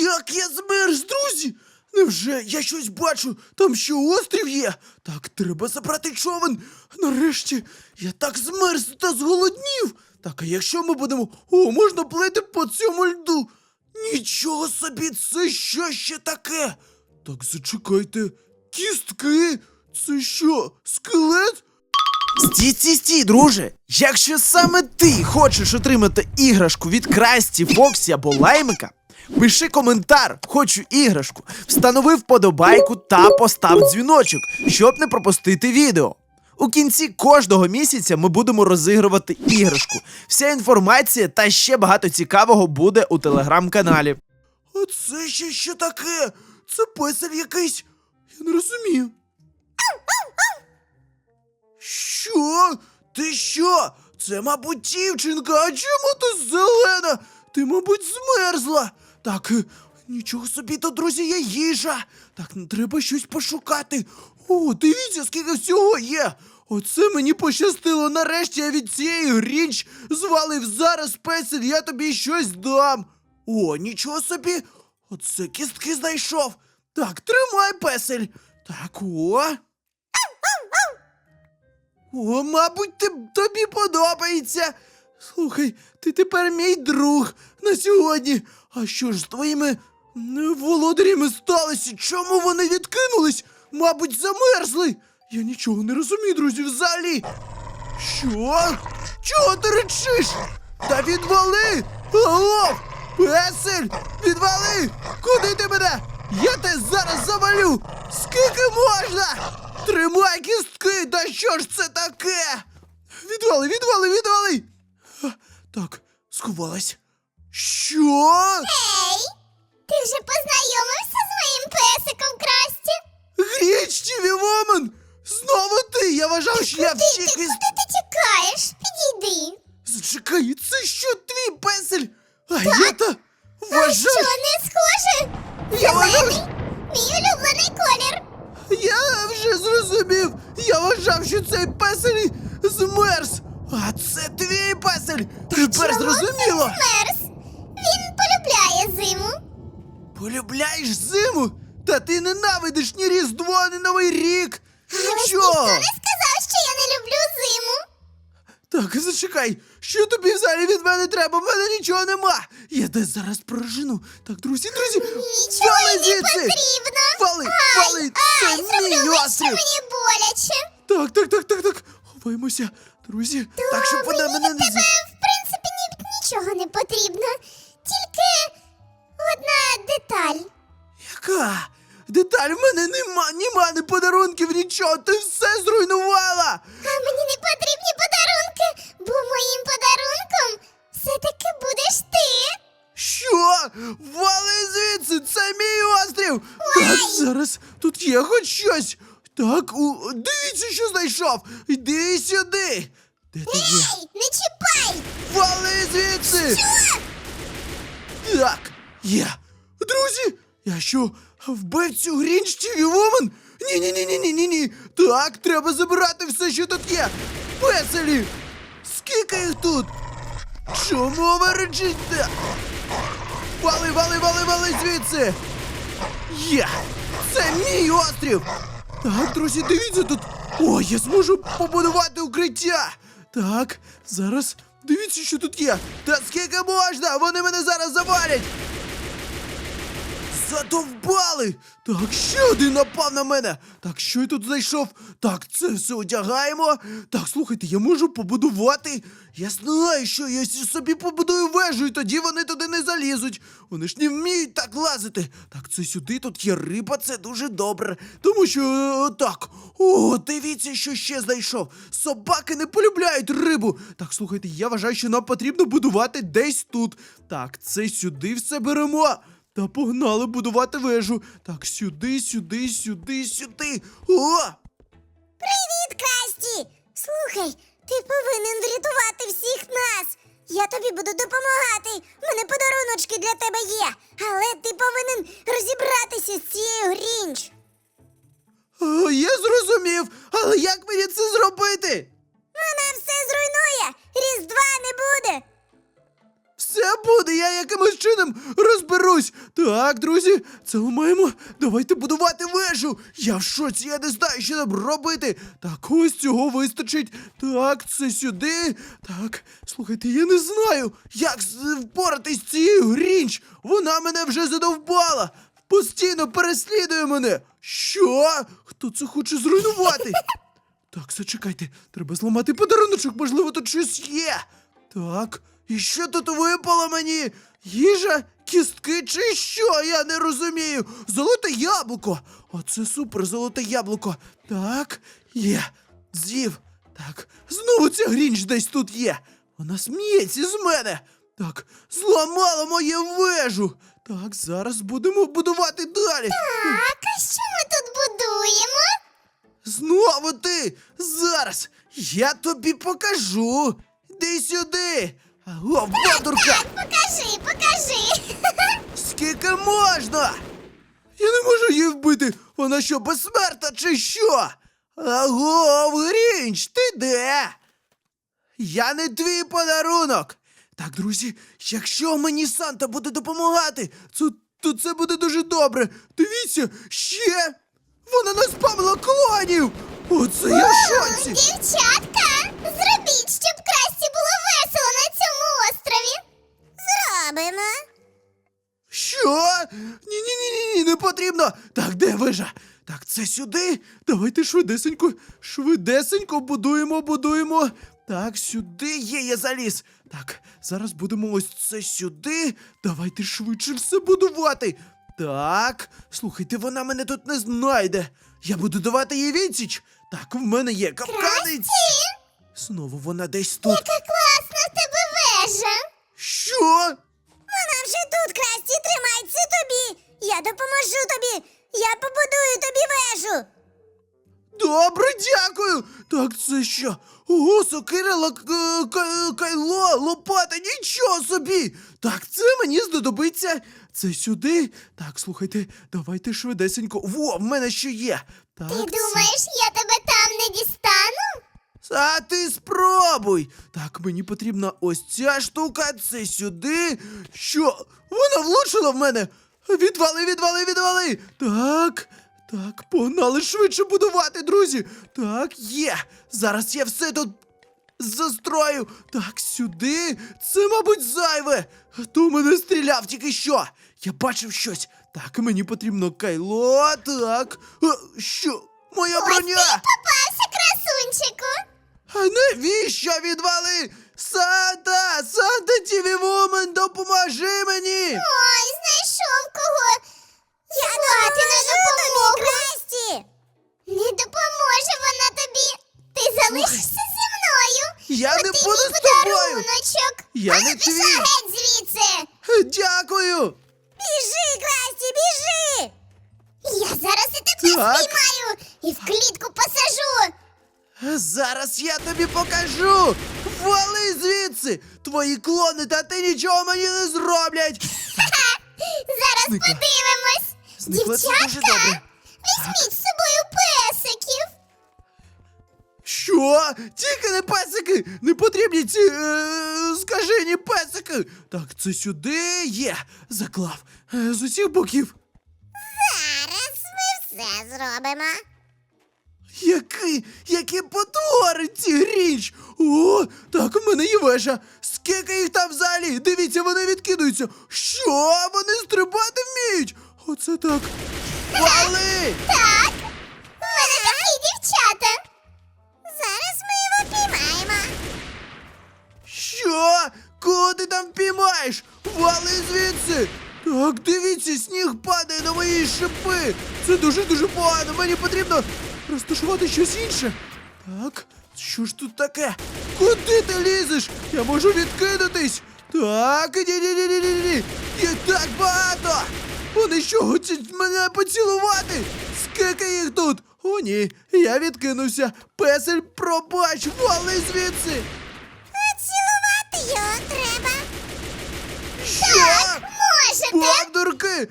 Як я змерз, друзі? Невже я щось бачу? Там що острів є? Так, треба забрати човен. Нарешті я так змерз та зголоднів. Так, а якщо ми будемо. О, можна плити по цьому льду. Нічого собі, це що ще таке? Так, зачекайте. Кістки? Це що, скелет? Стій, стій, стій, друже! Якщо саме ти хочеш отримати іграшку від Красті, Фоксі або Лаймика, пиши коментар, хочу іграшку, встанови вподобайку та постав дзвіночок, щоб не пропустити відео. У кінці кожного місяця ми будемо розігрувати іграшку. Вся інформація та ще багато цікавого буде у телеграм-каналі. А це ще що таке? Це песель якийсь. Я не розумію. Що? Ти що? Це, мабуть, дівчинка, а чому ти зелена? Ти, мабуть, змерзла. Так, нічого собі, то, друзі, є їжа. Так, ну, треба щось пошукати. О, дивіться, скільки всього є. Оце мені пощастило. Нарешті я від цієї грінч звалив зараз песель, я тобі щось дам. О, нічого собі. Оце кістки знайшов. Так, тримай песель. Так, о. О, мабуть, ти, тобі подобається. Слухай, ти тепер мій друг на сьогодні. А що ж з твоїми володарями сталося? Чому вони відкинулись? Мабуть, замерзли. Я нічого не розумію, друзі, взагалі. Що? Чого ти речиш? Та відвали! Алло! Песель! Відвали! Куди ти мене? Я тебе зараз завалю! Скільки можна? Тримай кістки! Та що ж це таке? Відвали, відвали, відвали! Так, сховалась. Що? Ей, ти вже познайомився з моїм песиком Красті? Грічтіві Воман! Знову ти! Я вважав, що я Ти, всіх ти із... куди ти тікаєш? Підійди. Зачекай, це що твій песель? А я та А що, не схоже? Зелений, мій улюблений колір. Я вже зрозумів! Я вважав, що цей песель змерз! А це твій песель! Тепер зрозуміло! змерз? Він полюбляє зиму. Полюбляєш зиму? Та ти ненавидиш ні Різдво, ні Новий рік! Нічого! ніхто не сказав, що я не люблю зиму. Так, зачекай, що тобі взагалі від мене треба? В мене нічого нема! Я десь зараз прожену. Так, друзі, друзі, Нічого й не потрібно. Вали, Ай, вали, ай, це зроблю мій острів! мені боляче. Так, так, так, так, так. Ховаємося, друзі. так, щоб вона Мені мене від не тебе, в принципі, ні, нічого не потрібно. Тільки одна деталь. Яка? Деталь в мене нема, нема ні подарунків, нічого, ти все зруйнувала! Вали звідси, це мій острів! Так, зараз тут є хоч щось. Так, у, дивіться, що знайшов! Йди сюди! Де ти є? Ей, не чіпай! Вали звідси! Що? Так, є. Друзі, я що, вбив цю Грінч TV Woman? ні ні ні ні ні ні ні Так, треба забирати все, що тут є. Веселі! Скільки їх тут? Чому ви речите? Вали, вали, вали, вали звідси! Є! Це мій острів! Так, друзі, дивіться тут. О, я зможу побудувати укриття. Так, зараз дивіться, що тут є. Та скільки можна? Вони мене зараз завалять. Задовбали! Так, ще один напав на мене. Так, що я тут знайшов? Так, це все одягаємо. Так, слухайте, я можу побудувати. Я знаю, що я собі побудую вежу, і тоді вони туди не залізуть. Вони ж не вміють так лазити. Так, це сюди, тут є риба, це дуже добре. Тому що е, так. О, дивіться, що ще знайшов. Собаки не полюбляють рибу. Так, слухайте, я вважаю, що нам потрібно будувати десь тут. Так, це сюди все беремо. Та погнали будувати вежу. Так, сюди, сюди, сюди, сюди. О! Привіт, Красті! Слухай, ти повинен врятувати всіх нас. Я тобі буду допомагати. У мене подаруночки для тебе є. Але ти повинен розібратися з цією Грінч. О, я зрозумів, але як мені це зробити? Вона все зруйнує. Різдва не буде. я якимось чином розберусь. Так, друзі, це ми маємо. Давайте будувати вежу. Я в шоці, я не знаю, що нам робити. Так, ось цього вистачить. Так, це сюди. Так, слухайте, я не знаю, як впоратись з цією грінч. Вона мене вже задовбала. Постійно переслідує мене. Що? Хто це хоче зруйнувати? Так, зачекайте, треба зламати подаруночок, можливо, тут щось є. Так, і що тут випало мені? Їжа, кістки чи що? Я не розумію. Золоте яблуко. Оце супер золоте яблуко. Так, є. З'їв. Так, знову ця грінч десь тут є. Вона сміється з мене. Так, зламала мою вежу. Так, зараз будемо будувати далі. Так, а що ми тут будуємо? Знову ти! Зараз! Я тобі покажу! Іди сюди! Аго, бадурка! Покажи, покажи. Скільки можна? Я не можу її вбити! Вона що, безсмертна чи що? Аго, Грінч, ти де? Я не твій подарунок! Так, друзі, якщо мені Санта буде допомагати, то, то це буде дуже добре. Дивіться, ще вона наспамила клонів! Оце я в шоці! Дівчатка, Що? Ні, ні, ні, ні, ні, не потрібно. Так, де вижа? Так, це сюди. Давайте швидесенько, швидесенько будуємо, будуємо. Так, сюди є, я заліз. Так, зараз будемо ось це сюди. Давайте швидше все будувати. Так, слухайте, вона мене тут не знайде. Я буду давати їй відсіч. Так, в мене є капканець. Знову вона десь тут. Яка Я допоможу тобі. Я побудую тобі вежу. Добре, дякую. Так це що? Ого, сокира, лак- е, ка- кайло, лопата, нічого собі. Так, це мені знадобиться. Це сюди. Так, слухайте, давайте швидесенько. Во, в мене ще є. Так, Ти це- думаєш, я тебе там не дістану? А ти спробуй. Так, мені потрібна ось ця штука, це сюди. Що? Вона влучила в мене. Відвали, відвали, відвали. Так, так, погнали швидше будувати, друзі. Так, є. Зараз я все тут застрою. Так, сюди. Це, мабуть, зайве. Хто мене стріляв тільки що? Я бачив щось. Так, мені потрібно кайло. Так. А, що? Моя Ось броня! ти попався, красунчику. А навіщо відвали? Санта! Санта Тіві Вумен, допоможи мені! Ой, кого. Я Звати на допомогу. Красті. Не допоможе вона тобі. Ти залишишся зі мною. Я не буду з тобою. подаруночок. Я а не ну пішла твій. геть звідси. Дякую! Біжи, Красті, біжи. Я зараз і тебе Так. спіймаю і в клітку посажу. Зараз я тобі покажу! Вали звідси! Твої клони та ти нічого мені не зроблять! Зараз Зникла. подивимось. Зникла, це Дівчатка, дуже добре. візьміть з собою песиків. Що? Тільки не песики! Не потрібні ці е, скажені песики! Так, це сюди є! Заклав е, з усіх боків. Зараз ми все зробимо. Які, які потвори ці річ! О, так в мене є вежа. Скільки їх там взагалі? Дивіться, вони відкидаються. Що? Вони стрибати вміють? Оце так. Вали! Так, в мене такі дівчата. Зараз ми його піймаємо. Що? Кого ти там впіймаєш? Вали звідси! Так, дивіться, сніг падає на мої шипи. Це дуже-дуже погано. Мені потрібно розташувати щось інше. Так, що ж тут таке? Куди ти лізеш? Я можу відкинутись. Так, ні-ні-ні-ні-ні. Їх так багато. Вони що, хочуть мене поцілувати? Скільки їх тут? О, ні, я відкинувся. Песель, пробач, вали звідси. Цілувати його треба. Що? Можете. Бандурки!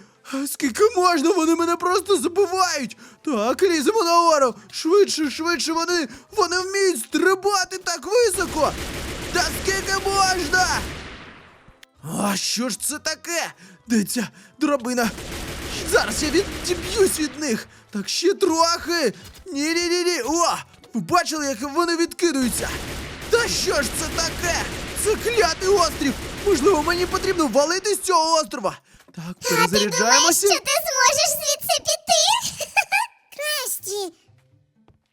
Скільки можна? Вони мене просто забивають! Так, ліземо нагору! Швидше, швидше, вони. Вони вміють стрибати так високо! Та скільки можна? А що ж це таке? Де ця драбина? Зараз я відіб'юсь від них. Так ще трохи. Ні-ні-ні-ні. О! Ви бачили, як вони відкидаються? Та що ж це таке? Це клятий острів! Можливо, мені потрібно валити з цього острова. Так, А ти думаєш, перезаряджаємося. що ти зможеш звідси? Красті,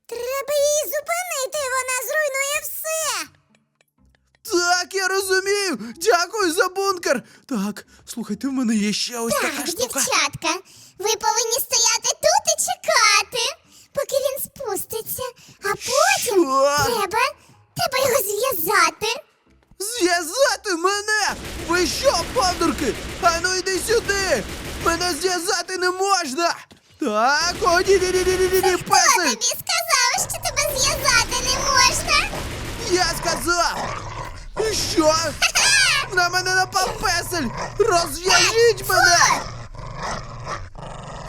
треба її зупинити, вона зруйнує все. Так, я розумію. Дякую за бункер. Так, слухайте, в мене є ще ось така Так, штука. дівчатка, ви повинні стояти тут і чекати, поки він спуститься, а потім Що? треба, треба його зв'язати. Зв'язати мене! Ви що, подурки? Ану йди сюди! Мене зв'язати не можна! Так, о, ні, ні, ні, ні, ні, ні, Хто тобі сказав, що тебе зв'язати не можна? Я сказав! І що? На мене напав песель! Розв'яжіть мене!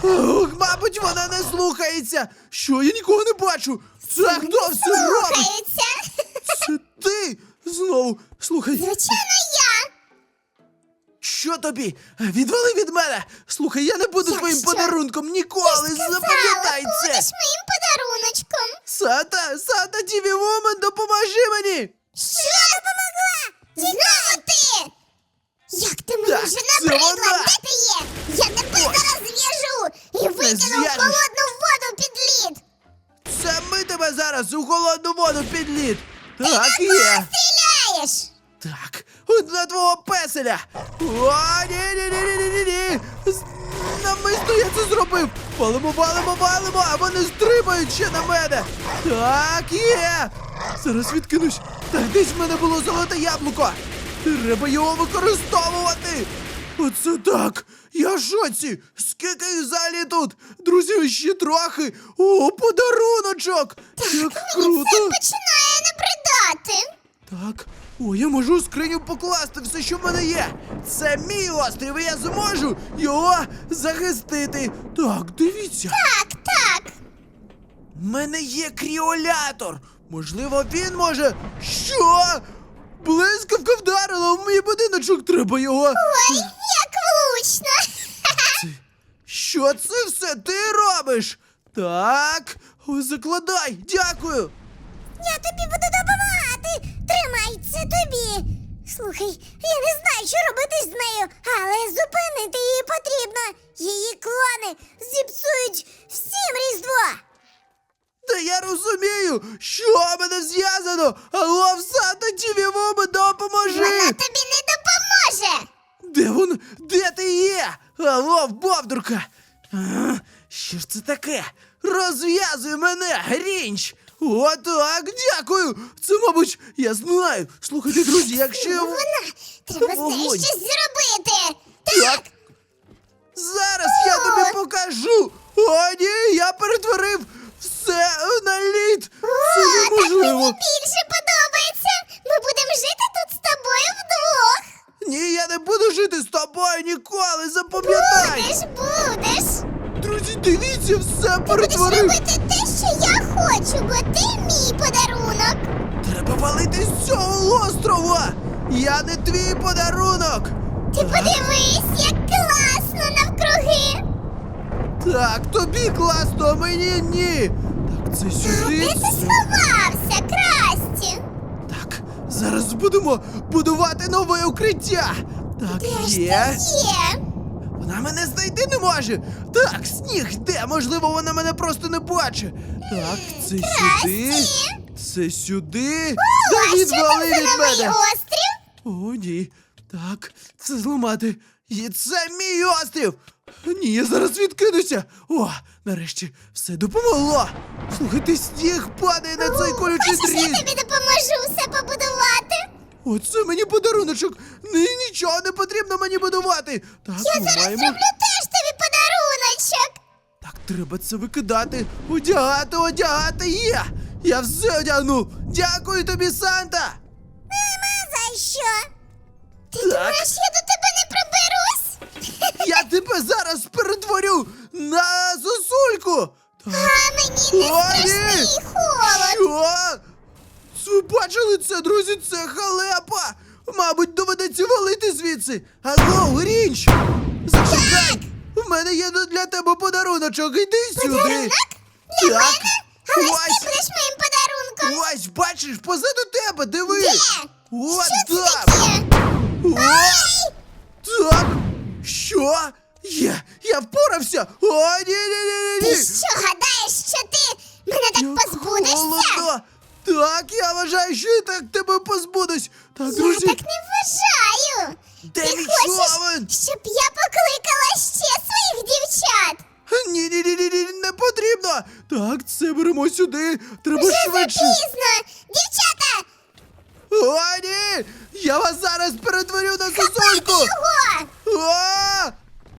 Ух, мабуть, вона не слухається! Що, я нікого не бачу! Це хто все робить? Слухається. Це ти! Знову, слухай, Звичайно. Що тобі? Відвали від мене! Слухай, я не буду Якщо твоїм подарунком ніколи! Запам'ятай це! будеш моїм подаруночком. Санта, Санта Тіві Вумен, допоможи мені! Що допомогла? Знову ти! Як ти мені Так, вже це вона. де ти є? Я тебе зараз зв'яжу і викину в холодну воду під лід. Це ми тебе зараз у холодну воду під лід! Так є! стріляєш! Так, одна твого песеля! О, ні, ні, ні, ні, ні, ні, Намисно я це зробив! Валимо, валимо, валимо, а вони стрибають ще на мене! Так, є! Зараз відкинусь! Так, десь в мене було золоте яблуко! Треба його використовувати! Оце так! Я в шоці! Скільки їх взагалі тут? Друзі, ще трохи! О, подаруночок! Як Це круто! починає набридати. Так, о, я можу у скриню покласти все, що в мене є. Це мій острів, і я зможу його захистити. Так, дивіться, Так, так. в мене є кріолятор. Можливо, він може. Що? Блискавка вдарила в мій будиночок, треба його. Ой, як влучно. Це- Що це все ти робиш? Так, закладай, дякую. Я тобі буду допомагати. Тримай це тобі. Слухай, я не знаю, що робити з нею, але зупинити її потрібно. Її клони зіпсують всім різдво. Та я розумію, що мене зв'язано. Алло, Санта Тіві Вумен, допоможи! Вона тобі не допоможе. Де вон? Де ти є? Алло, бовдурка! А, що ж це таке? Розв'язуй мене, Грінч! Отак, дякую! Це, мабуть, я знаю. Слухайте, друзі, якщо я... Вона треба з нею Вогонь. щось зробити. Так. Зараз я тобі покажу! О, ні, Тобі класно, а мені ні! Так, це сюди. ти це- сховався, Красті? Так, зараз будемо будувати нове укриття! Так, Де ж ти є. є? Вона мене знайти не може! Так, сніг йде, можливо, вона мене просто не бачить. Так, це сюди. Красті? Це сюди. О, Та а що відвали там за від новий мене! острів? О, ні. Так, це зламати. І це мій острів. Ні, я зараз відкинуся. О, нарешті все допомогло. Слухайте, сніг падає на цей колючий Хочеш, я дріт. тобі допоможу все побудувати? Оце мені подаруночок. Ні, нічого не потрібно мені будувати. Так, Я ми зараз маємо. зроблю теж тобі подаруночок. Так, треба це викидати. Одягати, одягати є. Я все одягну. Дякую тобі, Санта. Нема за що. Ти Так. думаєш, я до тебе? Я тебе зараз перетворю на сосульку. Так. А мені не О, страшний холод. Що? Це бачили це, друзі? Це халепа! Мабуть, доведеться валити звідси. Аго, Грінч! Зачекай! В мене є для тебе подаруночок, іди сюди. Подарунок? Для Так. мене? Але ж Ось. ти будеш моїм подарунком. Ось, бачиш, позаду тебе! Де? От Що це так! таке? О! Так! Що? Є! Я впорався! О, ні, ні, ні, ні, Ти ні! що гадаєш, що ти мене так Як позбудешся? холодно! Так, я вважаю, що я так тебе позбудусь. Так, Я друзі, так не вважаю. Де ти мій хочеш, щоб я покликала ще своїх дівчат? ні, ні, ні, ні, ні, не потрібно. Так, це беремо сюди. Треба Вже швидше. запізно. Дівчата, О, ні! Я вас зараз перетворю на сосульку! О!